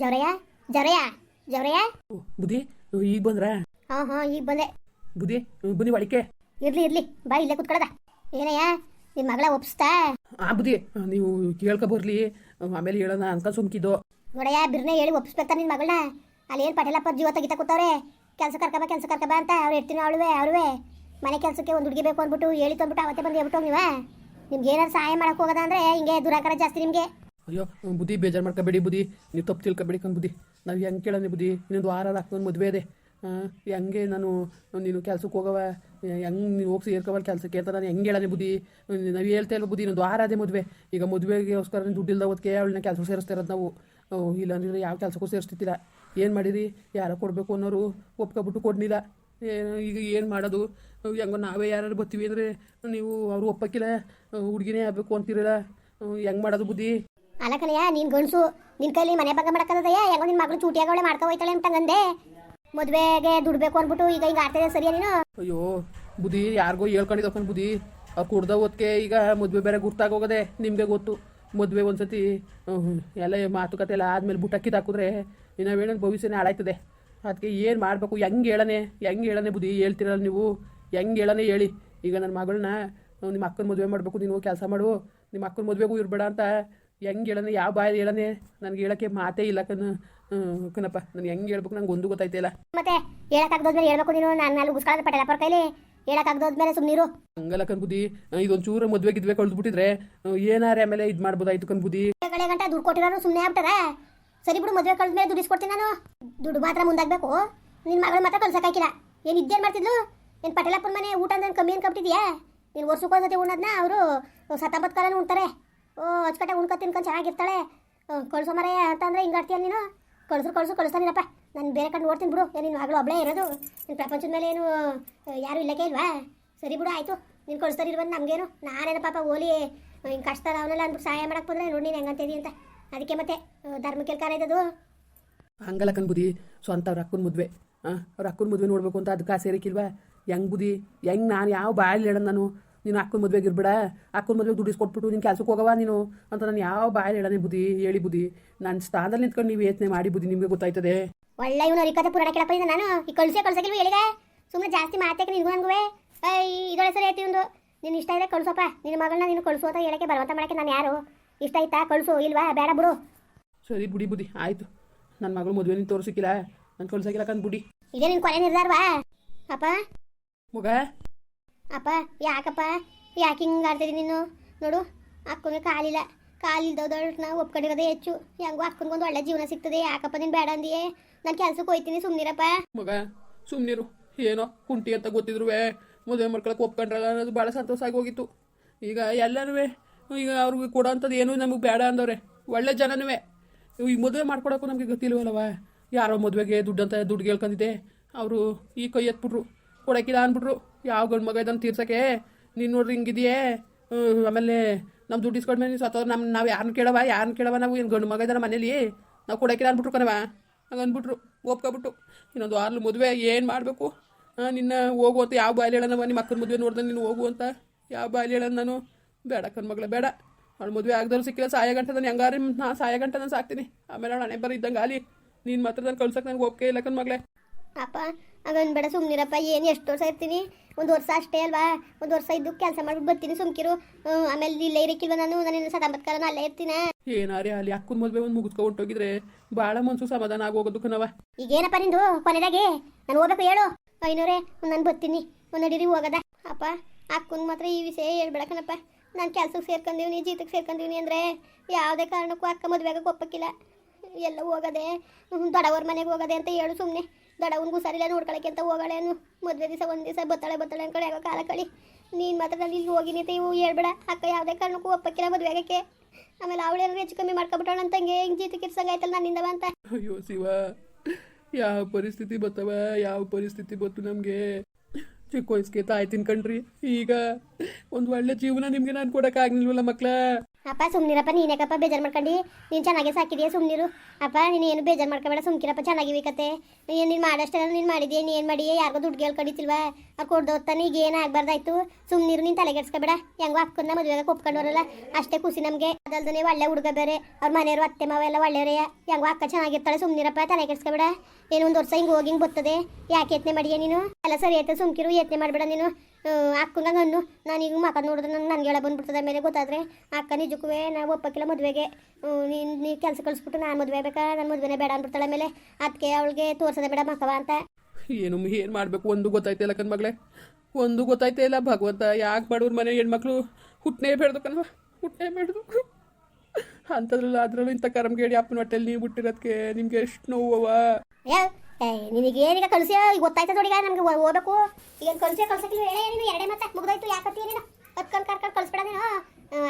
ಜವರಯ್ಯ ಜವರಯ್ಯ ಜವರಯ್ಯ. ಬುದ್ಧಿ ಈಗ ಬಂದ್ರ? ಹಾ ಹಾ ಈಗ ಬಂದೆ. ಬುದ್ಧಿ ಬನ್ನಿ ಒಳಿಕೆ ಇರ್ಲಿ ಇರ್ಲಿ ಬಾ ಇಲ್ಲೇ ಕುತ್ಕೊಳ್ಳದ ಏನಯ್ಯ ನಿನ್ ಮಗಳ ಒಪ್ಸ್ತಾ? ಆ ಬುದ್ಧಿ ನೀವು ಕೇಳ್ಕೊ ಬರ್ಲಿ ಆಮೇಲೆ ಹೇಳೋಣ ಅನ್ಕೊಂಡು ಸುಮ್ಕಿದ್ದು. ನೋಡಯ್ಯ ಬಿರ್ನೆ ಹೇಳಿ ಒಪ್ಸ್ಬೇಕಾ ನಿನ್ ಮಗಳನ್ನ. ಅಲ್ಲಿ ಏನ್ ಪಟೇಲಪ್ಪ ಜೀವ ತೆಗಿತಾ ಕೂತವ್ರೆ? ಕೆಲಸ ಕರ್ಕಬ ಕೆಲಸ ಕರ್ಕಬ ಅಂತ ಅವ್ರು ಇರ್ತೀನಿ ಅವಳುವೆ ಅವ್ರುವೆ ಮನೆ ಕೆಲಸಕ್ಕೆ ಒಂದು ಹುಡುಗಿ ಬೇಕು ಅಂದ್ಬಿಟ್ಟು ಹೇಳಿ ತಂದ್ಬಿಟ್ಟು ಅವತ್ತೇ ಬಂದು ಹೇಳ್ಬಿಟ್ಟು ನೀವ. ನಿಮ್ಗೆ ಏನಾದ್ರು ಸಹಾಯ ಮಾಡಕ್ ಹೋಗೋದ ಅಂದ್ರೆ ಹಿಂಗೆ ದುರಾಕಾರ ಜಾಸ್ತಿ ನಿಮಗೆ. ಅಯ್ಯೋ ಬುದ್ಧಿ ಬೇಜಾರು ಮಾಡ್ಕೋಬೇಡಿ ಬುದ್ಧಿ. ನೀವು ತಪ್ಪು ತಿಳ್ಕೊಬೇಡಿ ಕಣ್ ಬುದ್ಧಿ. ನಾವು ಹೆಂಗೆ ಕೇಳೋಣ ಬುದ್ಧಿ? ಇನ್ನೊಂದು ವಾರ ಹಾಕೊಂಡು ಮದುವೆ ಇದೆ. ಹಂಗೆ ನಾನು, ನೀನು ಕೆಲ್ಸಕ್ಕೆ ಹೋಗವ? ಹೆಂಗೆ ನೀನು ಹೋಗಿ ಸೇರ್ಕೋವಲ್ಲ ಕೆಲಸಕ್ಕೆ ಕೇಳ್ತಾರೆ? ನಾನು ಹೆಂಗೆ ಹೇಳೋಣ ಬುದ್ಧಿ? ನಾವು ಹೇಳ್ತಾ ಇಲ್ಲ ಬುದ್ಧಿ? ಇನ್ನೊಂದು ವಾರ ಅದೇ ಮದುವೆ. ಈಗ ಮದುವೆಗೋಸ್ಕರ ದುಡ್ಡಿಲ್ದ ಓದ್ಕೆ ಅವಳನ್ನ ಕೆಲಸ ಸೇರಿಸ್ತಾ ಇರೋದು ನಾವು. ಇಲ್ಲ ಇಲ್ಲಾಂದ್ರೆ ಯಾವ ಕೆಲಸಕ್ಕೂ ಸೇರಿಸ್ತಿದ್ದಿಲ್ಲ. ಏನು ಮಾಡಿರಿ? ಯಾರೋ ಕೊಡಬೇಕು ಅನ್ನೋರು ಒಪ್ಕೊಬಿಟ್ಟು ಕೊಡ್ಲಿಲ್ಲ. ಈಗ ಏನು ಮಾಡೋದು? ಹೆಂಗೋ ನಾವೇ ಯಾರು ಬರ್ತೀವಿ ಅಂದರೆ ನೀವು ಅವ್ರು ಒಪ್ಪಕ್ಕಿಲ್ಲ. ಹುಡುಗಿನೇ ಆಗಬೇಕು ಅಂತಿರಲ್ಲ. ಹೆಂಗೆ ಮಾಡೋದು ಬುದ್ಧಿ? ಅಲಕನಯ್ಯ ನೀನು ಗಂಡ್ಸು ನಿನ್ನ ಕೈಲಿ ಮನೆ ಬಗ್ಗೆ ಮಾಡಕ್ಕದಯ್ಯ ಹೆಂಗೋ ನಿನ್ ಮಗಳು ಚೂಟಿಯಾಗವಳೆ ಮಾಡ್ಕೊ ಹೋಯ್ತಾಳೆ ಅಂತ ಅಂದೆ ಮದುವೆಗೆ ದುಡ್ಬೇಕು ಅಂದ್ಬಿಟ್ಟು ಈಗ ಹಿಂಗೆ ಆಡ್ತಿದೆ ಸರಿಯಾ ನೀನು? ಅಯ್ಯೋ, ಬುದ್ಧಿ ಯಾರಿಗೋ ಹೇಳ್ಕೊಂಡಿದ್ದಕ್ಕನ್ ಬುದ್ಧಿ. ಅವ್ರು ಕುಡ್ದ ಓದ್ಕೆ ಈಗ ಮದುವೆ ಬೇರೆ ಗುರ್ತಾಗೋಗದೆ ನಿಮಗೆ ಗೊತ್ತು. ಮದುವೆ ಒಂದ್ಸತಿ ಎಲ್ಲ ಮಾತುಕತೆ ಎಲ್ಲ ಆದ್ಮೇಲೆ ಬುಟ್ಟಕ್ಕಿದ್ದು ಹಾಕಿದ್ರೆ ನಾವೇನೋ ಭವಿಷ್ಯನೇ ಹಾಳಾಯ್ತದೆ. ಅದಕ್ಕೆ ಏನು ಮಾಡಬೇಕು? ಹೆಂಗೆ ಹೇಳನೆ? ಹೆಂಗೆ ಹೇಳನೆ ಬುದ್ಧಿ? ಹೇಳ್ತಿರಲ್ಲ ನೀವು. ಹೆಂಗೆ ಹೇಳನೆ ಹೇಳಿ. ಈಗ ನನ್ನ ಮಗಳನ್ನ ನಿಮ್ಮ ಅಕ್ಕನ ಮದುವೆ ಮಾಡಬೇಕು, ನೀನು ಕೆಲಸ ಮಾಡು. ನಿಮ್ಮ ಅಕ್ಕನ ಮದುವೆಗೂ ಇರಬೇಡ ಅಂತ ಹೆಂಗೆ ಹೇಳನೆ ಯಾವ ಬಾಯಲ್ಲಿ ಹೇಳನೆ ನನಗೆ ಹೇಳೋಕ್ಕೆ ಮಾತೇ ಇಲ್ಲ ಕಣ. ಕಣಪ್ಪ ನಾನು ಹೆಂಗೆ ಹೇಳ್ಬೇಕು? ನಂಗೆ ಒಂದು ಗೊತ್ತಾಯ್ತಿಲ್ಲ ಮತ್ತೆ ಹೇಳಕ್ಕಾಗ್ದೋದ್ಮೇಲೆ ಹೇಳ್ಬೇಕು ನೀನು? ನಾನು ಅಲ್ಲಿ ಉಗಿಸ್ಕೊಳ್ಳೋದು ಪಟೇಲಪ್ಪರ ಕೈಲಿ ಹೇಳಕ್ಕಾಗ್ದೋದ್ಮೇಲೆ ಸುಮ್ಮನಿರು ಹಂಗಲ್ಲ ಕಣ್ ಬುದ್ಧಿ. ಇದೊಂದು ಚೂರು ಮದುವೆ ಗಿದ್ವೆ ಕಳ್ದ್ಬಿಟ್ಟಿದ್ರೆ ಏನಾರೆ ಆಮೇಲೆ ಇದು ಮಾಡ್ಬೋದಾಯ್ತು ಕಣ್ ಬುದ್ಧಿ. ಗಳೆ ಗಂಟ ದುಡ್ಡು ಕೊಟ್ಟಿರೋರು ಸುಮ್ಮನೆ ಆಗ್ಬಿಟ್ಟಾರ? ಸರಿ ಬಿಡು ಮದುವೆ ಕಳ್ದ್ಮೇಲೆ ದುಡ್ಡು ಕೊಡ್ತೀನಿ ನಾನು. ದುಡ್ಡು ಮಾತ್ರ ಮುಂದಾಗಬೇಕು. ನಿನ್ನ ಮಗಳು ಮಾತ್ರ ಕಳ್ಸಕ್ಕಾಗಿಲ್ಲ ಏನು ಇದ್ದೇನು ಮಾಡ್ತಿದ್ಲು? ಏನು ಪಟೇಲಪ್ಪನ ಮನೆ ಊಟ ಅಂದ್ರೆ ಕಮ್ಮಿ ಅನ್ಕೊಬಿಟ್ಟಿದ್ಯಾ ನೀನು ವರ್ಷಕ್ಕೆ ಒಂದ್ಸತಿ ಉಣ್ಣೋದನ್ನ ಅವರು ಸತ್ತಂಬತ್ತು ಕಾಲನೂ ಉಣ್ತಾರೆ. ಓ ಅಚ್ಕಟ್ಟೆ ಉಣ್ಕೊ, ತಿನ್ಕೊಂಡು ಚೆನ್ನಾಗಿರ್ತಾಳೆ. ಕಳ್ಸೋ ಮರ ಅಂತಂದ್ರೆ ಹಿಂಗೆ ನೀನು? ಕಳ್ಸು ಕಳ್ಸು ಕಳಿಸ್ತಾನಿಲ್ಲಪ್ಪ ನಾನು ಬೇರೆ ಕಡೆ ನೋಡ್ತೀನಿ ಬಿಡು. ನಿನ್ನ ಮಗಳು ಒಬ್ಬಳೇ ಇರೋದು. ನಿನ್ನ ಪ್ರಪಂಚದ ಮೇಲೆ ಏನು ಯಾರು ಇಲ್ಲಕ್ಕೆ ಇಲ್ವಾ? ಸರಿ ಬಿಡು, ಆಯಿತು. ನೀನು ಕಳಿಸ್ತಾರಿಲ್ವಂದು ನಮಗೇನು? ನಾನೇನ ಪಾಪ ಓಲಿ ಹಿಂಗೆ ಕಷ್ಟ ಅವನೆಲ್ಲ ಅಂದ್ಬಿಟ್ಟು ಸಹಾಯ ಮಾಡಕ್ಕೆ ಬಂದ್ರೆ ನೋಡಿ ನೀನು ಹೆಂಗಂತಿದಿ ಅಂತ. ಅದಕ್ಕೆ ಮತ್ತೆ ಧರ್ಮಕ್ಕೆ ಕಾರ ಇದ್ದದು ಹಂಗಲ್ಲ ಬುದಿ ಸ್ವಂತ ಅವ್ರ ಅಕ್ಕನ ಮದುವೆ. ಹಾಂ ಅವ್ರ ಅಕ್ಕನ ಮದುವೆ ನೋಡಬೇಕು ಅಂತ ಅದಕ್ಕೆ ಸೇರಿಕಿಲ್ವಾ ಹೆಂಗೆ ಬುದ್ಧಿ? ಹೆಂಗ್ ನಾನು ಯಾವ ಬಾಯಲ್ಲಿ ಹೇಳೋಣ ನಾನು? ನೀನು ಅಕ್ಕನ ಮದುವೆಗೆ ಇರ್ಬೇಡ ಅಕ್ಕನ ಮದುವೆಗೆ ದುಡ್ಡು ಕೊಟ್ಬಿಟ್ಟು ನಿನ್ನ ಕೆಲಸಕ್ಕೆ ಹೋಗವ ನೀನು ಅಂತ ನಾನು ಯಾವ ಬಾಯಲ್ಲಿ ಹೇಳನೆ ಬುದ್ಧಿ ಹೇಳಿ ಬುದ್ಧಿ. ನನ್ನ ಸ್ಥಾನದಲ್ಲಿ ನಿಂತ್ಕೊಂಡು ನೀವು ಯೋಚನೆ ಮಾಡಿ ಬುದ್ಧಿ ನಿಮಗೆ ಗೊತ್ತಾಯ್ತದೆ. ಒಳ್ಳೆ ಇವನು ಅರಿಕತೆ ಪುರಾಣ ಕೇಳಪ್ಪ ನಾನು ಈ ಕಳ್ಸೇ ಕಳ್ಸಕ್ಕಿಲ್ವ ಹೇಳಿದೆ ಸುಮ್ಮನೆ ಜಾಸ್ತಿ ಮಾತಕ್ಕೆ ನಿನ್ಗೂ ನನಗೂ ಇದೊಳ ಸರಿ ಐತಿ ಒಂದು ನೀನು ಇಷ್ಟ ಇದೆ ಕಳ್ಸಪ್ಪ. ನಿನ್ನ ಮಗಳನ್ನ ನೀನು ಕಳಿಸು ಅಂತ ಹೇಳಕ್ಕೆ ಬರವಂತ ಮಾಡಕ್ಕೆ ನಾನು ಯಾರು? ಇಷ್ಟ ಆಯ್ತಾ ಕಳಿಸು ಇಲ್ವಾ? ಬೇಡ ಬಿಡು. ಸರಿ ಬುಡಿ ಬುದ್ಧಿ ಆಯಿತು. ನನ್ನ ಮಗಳು ಮದುವೆ ನೀನು ತೋರಿಸಿಕ್ಕಿಲ್ಲ. ನಾನು ಕಳ್ಸಕ್ಕಿಲ್ಲ ಕಂದು ಬುಡಿ. ಇದೇ ನಿನ್ನ ಕೊನೆ ನಿರ್ಧಾರವಾ? ಅಪ್ಪ? ಮಗ? ಅಪ್ಪ, ಯಾಕಪ್ಪ? ಯಾಕೆ ಹಿಂಗೆ ಆಡ್ತಿದ್ದೀನಿ ನೀನು? ನೋಡು ಅಕ್ಕನಿಗೆ ಕಾಲಿಲ್ಲ. ಕಾಲಿಲ್ದವ್ದೊಳಗೆ ನಾವು ಒಪ್ಕೊಂಡಿರೋದೇ ಹೆಚ್ಚು. ಹೆಂಗೋ ಅಕ್ಕನಿಗೊಂದು ಒಳ್ಳೆ ಜೀವನ ಸಿಗ್ತದೆ. ಯಾಕಪ್ಪ ನೀನು ಬೇಡ ಅಂದಿಯೇ? ನಾನು ಕೆಲ್ಸಕ್ಕೆ ಹೋಯ್ತೀನಿ ಸುಮ್ಮನಿರಪ್ಪ ಮಗ ಸುಮ್ಮನಿರು ಏನೋ ಕುಂಟಿ ಅಂತ ಗೊತ್ತಿದ್ರು ಮದುವೆ ಮಾಡ್ಕೊಳಕ್ಕೆ ಒಪ್ಕೊಂಡ್ರಲ್ಲ ಅನ್ನೋದು ಭಾಳ ಸಂತೋಷ ಆಗಿ ಹೋಗಿತ್ತು. ಈಗ ಎಲ್ಲನೂ ಈಗ ಅವ್ರಿಗೆ ಕೊಡೋ ಅಂಥದ್ದು ಏನೂ ನಮಗೆ ಬೇಡ ಅಂದವ್ರೆ. ಒಳ್ಳೆ ಜನನೂ ಈ ಮದುವೆ ಮಾಡ್ಕೊಡೋಕ್ಕೂ ನಮಗೆ ಗೊತ್ತಿಲ್ವಲ್ಲವ? ಯಾರೋ ಮದುವೆಗೆ ದುಡ್ಡು ಅಂತ ದುಡ್ಡು ಕೇಳ್ಕೊಂಡಿದ್ದೆ ಅವರು ಈ ಕೈ ಎತ್ಬಿಟ್ರು. ಕೊಡೋಕ್ಕಿಲ್ಲ ಅಂದ್ಬಿಟ್ರು. ಯಾವ ಗಂಡು ಮಗ ಇದನ್ನು ತೀರ್ಸಕ್ಕೆ? ನೀನು ನೋಡ್ರಿ ಹಿಂಗಿದೆಯೇ? ಆಮೇಲೆ ನಮ್ಮ ದುಡ್ಡು ಇಸ್ಕೊಂಡ್ಮೇಲೆ ನೀನು ಸತ್ತೋದ್ರೆ ನಮ್ಮ ನಾವು ಯಾರನ್ನ ಕೇಳವ ಯಾರನ್ನ ಕೇಳವ ನಾವು? ಏನು ಗಂಡು ಮಗ ಇದ್ದಾನೆ ಮನೇಲಿ? ನಾವು ಕೊಡೋಕಿಲ್ಲ ಅಂದ್ಬಿಟ್ರು ಕಣವ ಅಂದ್ಬಿಟ್ರು ಒಪ್ಕೊಬಿಟ್ಟು. ಇನ್ನೊಂದು ವಾರ್ಲು ಮದುವೆ, ಏನು ಮಾಡಬೇಕು? ನಿನ್ನ ಹೋಗು ಅಂತ ಯಾವ ಬಾಯಲ್ಲಿ ಹೇಳೋಣ ನಿಮ್ಮ ಅಕ್ಕನ ಮದುವೆ ನೋಡ್ದೆ ನೀನು ಹೋಗು ಅಂತ. ಯಾವ ಬಾಯಲ್ಲಿ ಹೇಳೋಣ ನಾನು? ಬೇಡ ಕಣ್ ಮಗಳ, ಬೇಡ. ಅವಳು ಮದುವೆ ಆಗದವ್ರು ಸಿಕ್ಕಿಲ್ಲ, ಸಾಯ ಗಂಟೆ ನಾನು ಹೆಂಗಾರಿ, ನಾ ಸಾಯ ಗಂಟೆ ನಾನು ಸಾಕ್ತೀನಿ. ಆಮೇಲೆ ಅವಳು ಹಣೆ ಬರ ಇದ್ದಂಗೆ ಆಲಿ ನೀನು ಮಾತ್ರ ನಾನು ಕಳ್ಸಕ್ಕೆ ನನಗೆ ಒಪ್ಪಿಗೆ ಇಲ್ಲ ಕಣ್ ಮಗಳೇ. ಅಪ್ಪ ಅದೊಂದು ಬೇಡ ಸುಮ್ಮನಿರಪ್ಪ ಏನು ಎಷ್ಟು ವರ್ಷ ಇರ್ತೀನಿ? ಒಂದು ವರ್ಷ ಅಷ್ಟೇ ಅಲ್ವಾ? ಒಂದು ವರ್ಷ ಇದ್ದು ಕೆಲಸ ಮಾಡ್ಬಿಟ್ಟು ಬರ್ತೀನಿ ಸುಮ್ಕಿರು. ಆಮೇಲೆ ಇಲ್ಲೇ ಇರಕ್ಕಿಲ್ವ ನಾನು? ನಾನು ಸದಾಂಬತ್ ಕಾಲ ಅಲ್ಲೇ ಇರ್ತೀನಿ? ಏನಾರೇ ಅಲ್ಲಿ ಅಕ್ಕನ ಮದುವೆ ಒಂದು ಮುಗಿಸ್ಕೊ ಹೊಂಟೋಗಿದ್ರೆ ಭಾಳ ಮನ್ಸು ಸಮಾಧಾನ ಆಗೋಗೋದು ಈಗ ಈಗೇನಪ್ಪ ನಿಂದು ಕೊನೆದಾಗೆ? ನಾನು ಹೋಗ್ಬೇಕು ಹೇಳು. ಐನೂರೇ ನಾನು ಬರ್ತೀನಿ. ಒಂದು ನಡೀರಿ ಹೋಗದ. ಅಪ್ಪ ಅಕ್ಕನ ಮಾತ್ರ ಈ ವಿಷಯ ಹೇಳ್ಬೇಡಕ್ಕನಪ್ಪ ಕಣಪ್ಪ. ನಾನು ಕೆಲ್ಸಕ್ಕೆ ಸೇರ್ಕೊಂಡಿವ್ನಿ ಜೀತಕ್ಕೆ ಸೇರ್ಕೊಂಡಿವ್ನಿ ಅಂದ್ರೆ ಯಾವುದೇ ಕಾರಣಕ್ಕೂ ಅಕ್ಕ ಮದುವೆಗೆ ಒಪ್ಪಕ್ಕಿಲ್ಲ. ಎಲ್ಲ ಹೋಗದೆ ದೊಡ್ಡವ್ರ ಮನೆಗೆ ಹೋಗದೆ ಅಂತ ಹೇಳು ಸುಮ್ಮನೆ ದೊಡ್ಡವನ್ಗೂ ಸರಿಲ್ಲ ನೋಡ್ಕೊಳಕ್ಕೆ ಅಂತ ಹೋಗಳೇನು ಮದುವೆ ದಿವಸ, ಒಂದು ದಿವಸ ಬತ್ತಾಳೆ ಬತ್ತಾಳೆ ಅನ್ಕೊಂಡು ಯಾಕೋ ಕಾಲ ಕಳಿ. ನೀನು ಮಾತ್ರ ನಾನು ಇಲ್ಲಿ ಹೋಗಿ ನಿಂತ ಇವು ಹೇಳ್ಬೇಡ. ಅಕ್ಕ ಯಾವುದೇ ಕಾರಣಕ್ಕೂ ಒಪ್ಪಕ್ಕಿಲ್ಲ ಮದುವೆಗಕ್ಕೆ ಆಮೇಲೆ ಅವಳೇನಾದ್ರು ಹೆಚ್ಚು ಕಮ್ಮಿ ಮಾಡ್ಕೊಬಿಟ್ಟವಳ ಅಂತ ಹಂಗೆ ಹಿಂಗೆ ಜೀತಕ್ಕೆ ಇರ್ಸಂಗಾಯ್ತಲ್ಲ ನನ್ನಿಂದವ ಅಂತ. ಅಯ್ಯೋ ಶಿವ, ಯಾವ ಪರಿಸ್ಥಿತಿ ಬರ್ತವ ಯಾವ ಪರಿಸ್ಥಿತಿ ಬತ್ತು ನಮಗೆ? ಚಿಕ್ಕ ವಯಸ್ಸಿಗೆ ತಾಯಿ ತಿನ್ಕಂಡ್ರಿ. ಈಗ ಒಂದು ಒಳ್ಳೆ ಜೀವನ ನಿಮಗೆ ನಾನು ಕೊಡೋಕ್ಕಾಗಲಿಲ್ವಲ್ಲ ಮಕ್ಳ? ಅಪ್ಪ, ಸುಮ್ನಿರಪ್ಪ, ನೀನೇಕಪ್ಪ, ಬೇಜಾರು ಮಾಡ್ಕೊಂಡು. ನೀನು ಚೆನ್ನಾಗೆ ಸಾಕಿದೀಯ, ಸುಮ್ನಿರು. ಅಪ್ಪ ನೀನು ಏನು ಬೇಜಾರು ಮಾಡ್ಕೊಬೇಡ, ಸುಮ್ಕಿರಪ್ಪ ಚೆನ್ನಾಗಿ ಕತೆ. ಏನು ನೀನು ಮಾಡಷ್ಟೆಲ್ಲ ನೀನು ಮಾಡಿದೆ ನೀನು ಮಾಡಿ ಯಾರಿಗೋ ದುಡ್ಡು ಕೇಳ್ಕೊಂಡಿತಿಲ್ವಾ ಆ ಕೊಡ್ದು ಹೋಗ್ತಾನೆ ಈಗ ಏನು ಆಗ್ಬಾರ್ದಾಯ್ತು? ಸುಮ್ನಿರು, ನೀನು ತಲೆಗೆಡ್ಸ್ಕೊಬೇಡ ಹೆಂಗೋ ಅಕ್ಕನ ಮದುವೆಗೆ ಒಪ್ಕೊಂಡವ್ರಲ್ಲ, ಅಷ್ಟೇ ಖುಷಿ ನಮಗೆ. ಅದಲ್ದೇ ಒಳ್ಳೆ ಹುಡುಗ ಬೇರೆ, ಅವ್ರ ಮನೆಯವರು ಅತ್ತೆ ಮಾವ ಎಲ್ಲ ಒಳ್ಳೆಯವರೇ. ಹೆಂಗೋ ಅಕ್ಕ ಚೆನ್ನಾಗಿರ್ತಾಳೆ, ಸುಮ್ನಿರಪ್ಪ, ತಲೆ ಕೆಡ್ಸ್ಕೊಬೇಡ. ಏನೋ ಒಂದು ವರ್ಷ ಹಿಂಗೆ ಹೋಗಿ ಹಿಂಗೆ ಬರ್ತದೆ ಯಾಕೆ ಯತ್ನೆ ಮಾಡಿಯ ನೀನು? ಎಲ್ಲ ಸರಿ ಆಯ್ತು ಸುಮ್ಕಿರು ಯತ್ನೆ ಮಾಡಬೇಡ ನೀನು. ಅನ್ನು ನಾನು ಈಗ ಮಕ್ಕ ನೋಡಿದ್ರೆ ನನ್ನ ನನಗೆ ಹೇಳ ಬಂದ್ಬಿಡ್ತದೆ ಮೇಲೆ ಗೊತ್ತಾದ್ರೆ ಅಕ್ಕ ನಿಜಕ್ಕೂ ನಾವು ಒಪ್ಪಕ್ಕಿಲ್ಲ ಮದುವೆಗೆ. ನೀನು ನೀ ಕೆಲಸ ಕಳಿಸ್ಬಿಟ್ಟು ನಾನು ಮದುವೆ ಬೇಕಾ ನನ್ನ ಮದುವೆನೇ ಬೇಡ ಅಂದ್ಬಿಡ್ತಾಳೆ ಮೇಲೆ ಅದಕ್ಕೆ ಅವಳಿಗೆ ತೋರ್ಸೋದೇ ಬೇಡ ಮಕ್ಕವ ಅಂತ. ಏನು ಏನು ಮಾಡಬೇಕು? ಒಂದು ಗೊತ್ತಾಯ್ತಾ ಇಲ್ಲ ಮಗಳೇ ಒಂದು ಗೊತ್ತಾಯ್ತಾ ಇಲ್ಲ. ಭಗವಂತ ಯಾಕೆ ಬಡವ್ರ ಮನೆ ಹೆಣ್ಮಕ್ಳು ಹುಟ್ಟನೇ ಬೇಡ್ದು ಕನ್ವ ಹುಟ್ಟನೇ ಬೇಡದು. ಅಂಥದ್ರಲ್ಲ ಅದ್ರಲ್ಲೂ ಇಂಥ ಕರಮ್ಗೇಡಿ ಅಪ್ಪನ ಹೊಟ್ಟೆಲಿ ನೀವು ಬಿಟ್ಟಿರೋದಕ್ಕೆ ನಿಮ್ಗೆ ಎಷ್ಟು ನೋವವ ಏ ನಿನಗೆ ಏನೀಗ ಕಳಿಸಿ ಗೊತ್ತಾಯ್ತದ ನೋಡಿಗ ನಮ್ಗೆ ಓದಬೇಕು. ಈಗ ಕಳಿಸಿ ಕಳ್ಸಕ್ಕಿಲ್ಲ ಹೇಳ. ನೀನು ಎರಡೇ ಮತ್ತೆ. ಮುಗ್ದಾಯ್ತು. ಯಾಕತ್ತೀಯ ನೀನು? ಹತ್ಕೊಂಡು ಕರ್ಕೊಂಡು ಕಳಿಸ್ಬೇಡ ನೀನು.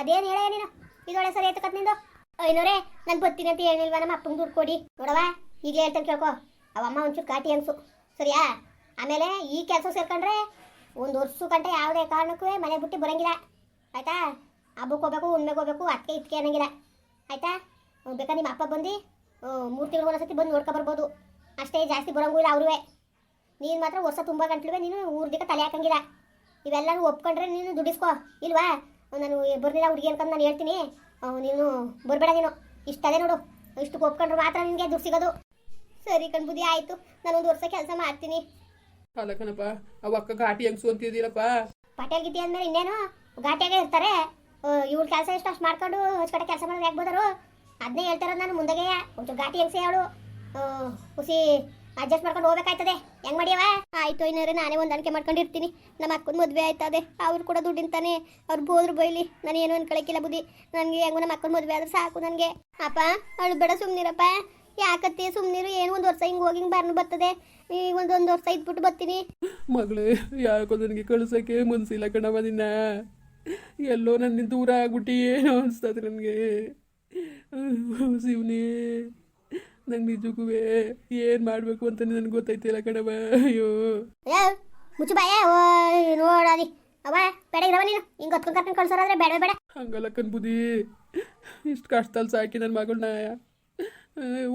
ಅದೇನು ಹೇಳ ನೀನು? ಇದೊಳೆ ಸರಿ ಆಯ್ತು ಕತ್ ನಿಂದು. ಐನೋರೇ ನಾನು ಬರ್ತೀನಿ ಅಂತ ಹೇಳಿಲ್ವಾ? ನಮ್ಮ ಅಪ್ಪಂಗೆ ದುಡ್ಡು ಕೊಡಿ. ನೋಡವ ಈಗ ಹೇಳ್ತಾನೆ ಕೇಳ್ಕೊ. ಅವಮ್ಮ ಒಂಚೂರು ಕಾಟಿ ಅನ್ಸು. ಸರಿಯಾ? ಆಮೇಲೆ ಈ ಕೆಲಸ ಸೇರ್ಕೊಂಡ್ರೆ ಒಂದು ವರ್ಷ ಗಂಟೆ ಯಾವುದೇ ಕಾರಣಕ್ಕೂ ಮನೆ ಬಿಟ್ಟು ಬರೋಂಗಿಲ್ಲ. ಆಯ್ತಾ? ಹಬ್ಬಕ್ಕೆ ಹೋಗ್ಬೇಕು ಉಣ್ಮೆಗೆ ಹೋಗ್ಬೇಕು ಅದಕ್ಕೆ ಇದಕ್ಕೆ ಅನ್ನಂಗಿಲ್ಲ. ಆಯ್ತಾ? ಬೇಕಾ ನಿಮ್ಮ ಅಪ್ಪ ಬಂದು ಮೂರು ತಿಂಗಳು ಒಂದ್ಸತಿ ಬಂದು ನೋಡ್ಕೊ ಬರ್ಬೋದು. ಅಷ್ಟೇ ಜಾಸ್ತಿ ಬರೋಂಗೂ ಇಲ್ಲ ಅವ್ರುವೆ. ನೀನು ಮಾತ್ರ ವರ್ಷ ತುಂಬ ಗಂಟ್ಲುವೆ ನೀನು ಊರ್ದಿಕ್ಕ ತಲೆ ಹಾಕಂಗಿಲ್ಲ. ಇವೆಲ್ಲನೂ ಒಪ್ಕೊಂಡ್ರೆ ನೀನು ದುಡಿಸ್ಕೋ. ಇಲ್ವಾ? ನಾನು ಬರ್ಲಿಲ್ಲ ಹುಡುಗಿ ಅನ್ಕೊಂಡು ನಾನು ಹೇಳ್ತೀನಿ. ನೀನು ಬರಬೇಡ ನೀನು. ಇಷ್ಟದೇ ನೋಡು. ಇಷ್ಟು ಒಪ್ಕೊಂಡ್ರೆ ಮಾತ್ರ ನಿನಗೆ ದುಡ್ಡು ಸಿಗೋದು. ಸರಿ ಕಣ್ಬುದಿ ಆಯಿತು. ನಾನು ಒಂದು ವರ್ಷ ಕೆಲಸ ಮಾಡ್ತೀನಿ. ಅಲ್ಲ ಕಣಪ್ಪ ಅವ ಅಕ್ಕ ಘಾಟಿ ಹೆಂಗ್ಸು ಅಂತಿದ್ದೀರಪ್ಪ? ಪಟೇಲ್ ಗಿಟ್ಟಿ ಅಂದ್ಮೇಲೆ ಇನ್ನೇನು? ಘಾಟಿಯಾಗೆ ಇರ್ತಾರೆ. ಇವ್ರ ಕೆಲಸ ಎಷ್ಟು ಅಷ್ಟು ಮಾಡ್ಕೊಂಡು ಕಡೆ ಕೆಲಸ ಮಾಡೋದು ಯಾಕೆ ಬೋದರು ಅದನ್ನೇ ಹೇಳ್ತಾರ ನಾನು ಮುಂದೆಗೆ. ಒಂಚೂರು ಘಾಟಿ ಹೆಂಗ್ಸೆ ಅವಳು ಖುಷಿ ಅಡ್ಜಸ್ಟ್ ಮಾಡ್ಕೊಂಡು ಹೋಗ್ಬೇಕಾಯ್ತದೆ. ಹೆಂಗ್ ಮಾಡಿಯವ? ಆಯ್ತು ಇನ್ನೋರೆ ನಾನೇ ಹೊಂದಾಣಿಕೆ ಮಾಡ್ಕೊಂಡಿರ್ತೀನಿ. ನಮ್ಮ ಅಕ್ಕನ ಮದುವೆ ಆಯ್ತದೆ. ಅವ್ರು ಕೂಡ ದುಡ್ಡಿಂತಾನೆ. ಅವ್ರು ಬೋದ್ರು ಬೈಲಿ. ನಾನು ಏನು ಅನ್ಕೊಳಕ್ಕಿಲ್ಲ ಬುದ್ಧಿ. ನನಗೆ ಹೆಂಗೋ ನಮ್ಮ ಅಕ್ಕನ ಮದುವೆ ಆದ್ರೆ ಸಾಕು ನನಗೆ. ಅಪ್ಪ ಅಳು ಬೇಡ ಸುಮ್ನಿರಪ್ಪ. ಯಾಕತ್ತಿ ಸುಮ್ನಿರು? ಏನು ಒಂದು ವರ್ಷ ಹಿಂಗೆ ಹೋಗಿ ಬರ್ನು ಬರ್ತದೆ. ಈಗ ಒಂದೊಂದು ಒಂದು ವರ್ಷ ಇದ್ಬಿಟ್ಟು ಬರ್ತೀನಿ. ಮಗಳೇ, ಯಾಕೋ ನನಗೆ ಕಳ್ಸೋಕ್ಕೆ ಮನ್ಸಿಲ್ಲ ಕಣವ ನಿನ್ನ. ಎಲ್ಲೋ ನನ್ನ ದೂರ ಆಗ್ಬಿಟ್ಟು ಏನೋ ಅನಿಸ್ತದೆ ನನಗೆ. ಶಿವನೇ. ನಂಗೆ ನಿಜಕ್ಕೂ ಏನು ಮಾಡಬೇಕು ಅಂತ ನನಗೆ ಗೊತ್ತಾಯ್ತಿಲ್ಲ ಕಣವ ಅಯ್ಯೋ. ಮುಚ್ಚು ಬಾಯ ನೋಡಾದಿ. ಅವ ಬೇಡ ಇರವ ನೀನು. ಹಿಂಗೆ ಹೊತ್ಕೊಂಡು ಕರ್ಕೊಂಡು ಕಳ್ಸೋರಾದ್ರೆ ಬೇಡ ಬೇಡ. ಹಂಗಲ್ಲ ಬುದಿ ಇಷ್ಟು ಕಷ್ಟದಲ್ಲಿ ಸಾಕಿ ನನ್ನ ಮಗಳನ್ನ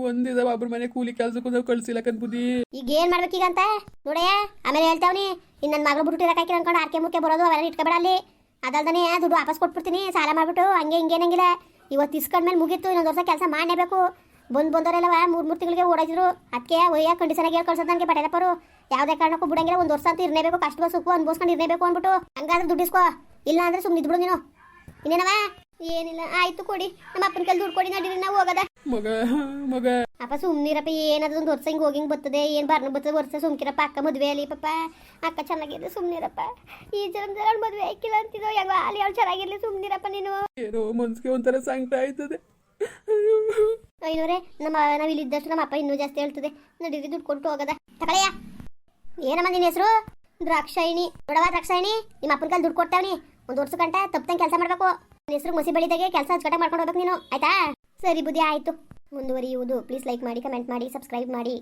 ಒಂದಿದ ಒಬ್ರ ಮನೆ ಕೂಲಿ ಕೆಲ್ಸಕ್ಕೂ ನಾವು ಕಳ್ಸಿಲ್ಲ ಕನ್ ಬುದ್ಧಿ ಈಗ ಏನ್ ಮಾಡ್ಬೇಕೀಗ ಅಂತ? ನೋಡಯ್ಯ ಆಮೇಲೆ ಹೇಳ್ತಾವ್ನಿ ಇನ್ನು ನನ್ನ ಮಗಳು ಬಿಟ್ಟು ಇರಕಾಕಿ ಅನ್ಕೊಂಡು ಆರ್ಕೆ ಮುಕ್ಕೆ ಬರೋದು ಅವೆಲ್ಲ ಇಟ್ಕೊಬೇಡ ಅಲ್ಲಿ. ಅದಲ್ದನೆ ದುಡ್ಡು ವಾಪಸ್ ಕೊಟ್ಬಿಡ್ತೀನಿ ಸಾಲ ಮಾಡ್ಬಿಟ್ಟು ಹಂಗೆ ಹಿಂಗೇನಂಗಿಲ್ಲ ಇವತ್ತು ಇಸ್ಕೊಂಡ್ಮೇಲೆ ಮುಗೀತು ಇನ್ನೊಂದು ವರ್ಷ ಕೆಲಸ ಮಾಡಲೇಬೇಕು. ಬಂದು ಬಂದವರೆಲ್ಲವ ಮೂರು ಮೂರು ತಿಂಗಳಿಗೆ ಓಡಾಯಿದ್ರು ಅದಕ್ಕೆ ಒಯ್ಯ ಕಂಡೀಷನ್ ಆಗಿ ಕಳ್ಸೋದು ನನಗೆ ಪಟೇಲಪ್ಪರು ಯಾವುದೇ ಕಾರಣಕ್ಕೂ ಬಿಡಂಗಿಲ್ಲ ಒಂದು ವರ್ಷ ಅಂತ ಇರಲೇಬೇಕು ಕಷ್ಟ ಸುಖ ಅನ್ಬೋಸ್ಕೊಂಡು ಇರಲೇಬೇಕು ಅಂದ್ಬಿಟ್ಟು ಹಂಗಾದ್ರೆ ದುಡ್ಡಿಸ್ಕೋ ಇಲ್ಲ ಅಂದ್ರೆ ಸುಮ್ಮನೆ ಇದ್ಬಿಡು ನೀನು. ಇನ್ನೇನವ? ಏನಿಲ್ಲ ಆಯ್ತು ಕೊಡಿ. ನಮ್ಮ ಅಪ್ಪನ ಕೈಲಿ ದುಡ್ಡು ಕೊಡಿ ನಡೀರಿ ನಾವು ಹೋಗದ. ಮಗ ಮಗ. ಅಪ್ಪ ಸುಮ್ನಿರಪ್ಪ ಏನಾದ್ರು ಒಂದು ವರ್ಷ ಹಿಂಗೆ ಹೋಗಿ ಹಿಂಗೆ ಬರ್ತದೆ ಏನ್ ಬರ್ನ ಬರ್ತದೆ ವರ್ಷ ಸುಮ್ಕಿರಪ್ಪ ಅಕ್ಕ ಮದ್ವೆ ಅಲ್ಲಿ ಪಾಪ ಅಕ್ಕ ಚೆನ್ನಾಗಿರ್ಲಿ ಸುಮ್ನಿರಪ್ಪ. ಈ ಜನ ಮದ್ವೆ ಆಯ್ಕಿಲ್ಲ ಅಂತಿದ್ದೋ ಯಾವಾಗ ಅಲ್ಲಿ ಅವ್ಳು ಚೆನ್ನಾಗಿರ್ಲಿ ಸುಮ್ನಿರಪ್ಪ ನೀನು. ಏನೋ ಮನ್ಸಿಗೆ ಒಂಥರ ಸಂಕಟ ಆಯ್ತದೆ. ಐನೂರೇ ನಮ್ಮ, ನಾವು ಇಲ್ಲಿ ಇದ್ದಷ್ಟು ನಮ್ಮ ಅಪ್ಪ ಇನ್ನೂ ಜಾಸ್ತಿ ಹೇಳ್ತದೆ. ನಡೀರಿ ದುಡ್ಡು ಕೊಟ್ಟು ಹೋಗದ. ತಕಳಯ್ಯ. ಏನಮ್ಮ ನಿನ್ನ ಹೆಸರು? ದ್ರಾಕ್ಷಾಯಿಣಿ. ನೋಡವ ದ್ರಾಕ್ಷಾಯಿಣಿ? ನಿಮ್ಮ ಅಪ್ಪನ ಕಾಲ ದುಡ್ಡು ಕೊಡ್ತಾವ್ನಿ ಒಂದು ವರ್ಷ ಗಂಟೆ ತಪ್ಪದಂಗೆ ಕೆಲಸ ಮಾಡಬೇಕು. ನಿನ್ನ ಹೆಸರು ಮುಸಿ ಬೆಳಿದಾಗೆ ಕೆಲಸ ಅಚ್ಚುಕಟ್ಟ ಮಾಡ್ಕೊಂಡು ಹೋಗ್ಬೇಕು ನೀನು. ಆಯ್ತಾ? ಸರಿ ಬುದ್ಧಿ, ಆಯಿತು. ಮುಂದುವರಿಯುವುದು. ಪ್ಲೀಸ್ ಲೈಕ್ ಮಾಡಿ ಕಮೆಂಟ್ ಮಾಡಿ ಸಬ್ಸ್ಕ್ರೈಬ್ ಮಾಡಿ.